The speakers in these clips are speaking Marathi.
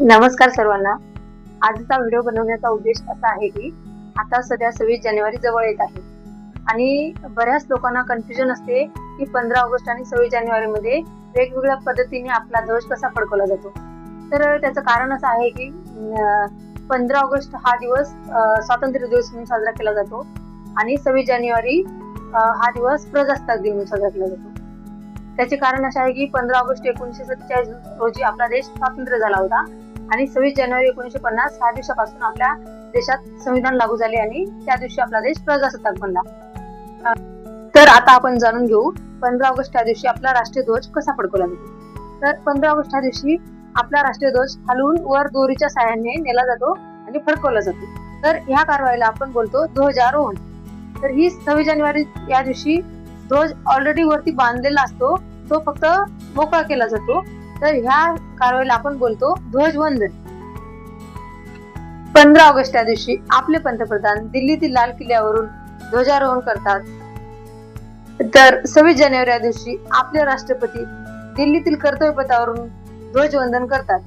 नमस्कार सर्वांना. आजचा व्हिडिओ बनवण्याचा उद्देश असा आहे की आता सध्या सव्वीस जानेवारी जवळ येत आहे. आणि बऱ्याच लोकांना कन्फ्युजन असते की पंधरा ऑगस्ट आणि सव्वीस जानेवारी मध्ये वेगवेगळ्या पद्धतीने आपला ध्वज कसा फडकवला जातो. तर त्याचं कारण असं आहे की पंधरा ऑगस्ट हा दिवस स्वातंत्र्य दिवस म्हणून साजरा केला जातो. आणि सव्वीस जानेवारी हा दिवस प्रजासत्ताक दिन म्हणून साजरा केला जातो. त्याचे कारण असे आहे की पंधरा ऑगस्ट एकोणीसशे सत्तेचाळीस रोजी आपला देश स्वातंत्र्य झाला होता. आणि सव्वीस जानेवारी एकोणीसशे पन्नास ह्या दिवसापासून आपल्या देशात संविधान लागू झाले आणि त्या दिवशी आपला देश प्रजासत्ताक बनला. तर आता आपण जाणून घेऊ पंधरा ऑगस्ट या दिवशी आपला राष्ट्रीय ध्वज कसा फडकवला जातो तर पंधरा ऑगस्ट ह्या दिवशी आपला राष्ट्रीय ध्वज हलवून वर दोरीच्या साह्याने नेला जातो आणि फडकवला जातो. तर ह्या कारवाईला आपण बोलतो ध्वजारोहण. तर ही सव्वीस जानेवारी या दिवशी ध्वज ऑलरेडी वरती बांधलेला असतो तो फक्त मोकळा केला जातो. तर ह्या कारवाईला आपण बोलतो ध्वजवंदन. पंधरा ऑगस्ट त्या दिवशी आपले पंतप्रधान दिल्लीतील लाल किल्ल्यावरून ध्वजारोहण करतात. तर सव्वीस जानेवारी या दिवशी आपले राष्ट्रपती दिल्लीतील कर्तव्यपथावरून ध्वजवंदन करतात.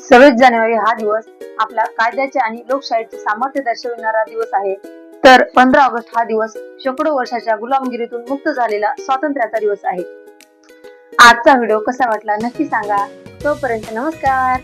सव्वीस जानेवारी हा दिवस आपल्या कायद्याचे आणि लोकशाहीचे सामर्थ्य दर्शविणारा दिवस आहे. तर पंधरा ऑगस्ट हा दिवस शेकडो वर्षाच्या गुलामगिरीतून मुक्त झालेला स्वातंत्र्याचा दिवस आहे. आजचा व्हिडिओ कसा वाटला नक्की सांगा. तोपर्यंत नमस्कार.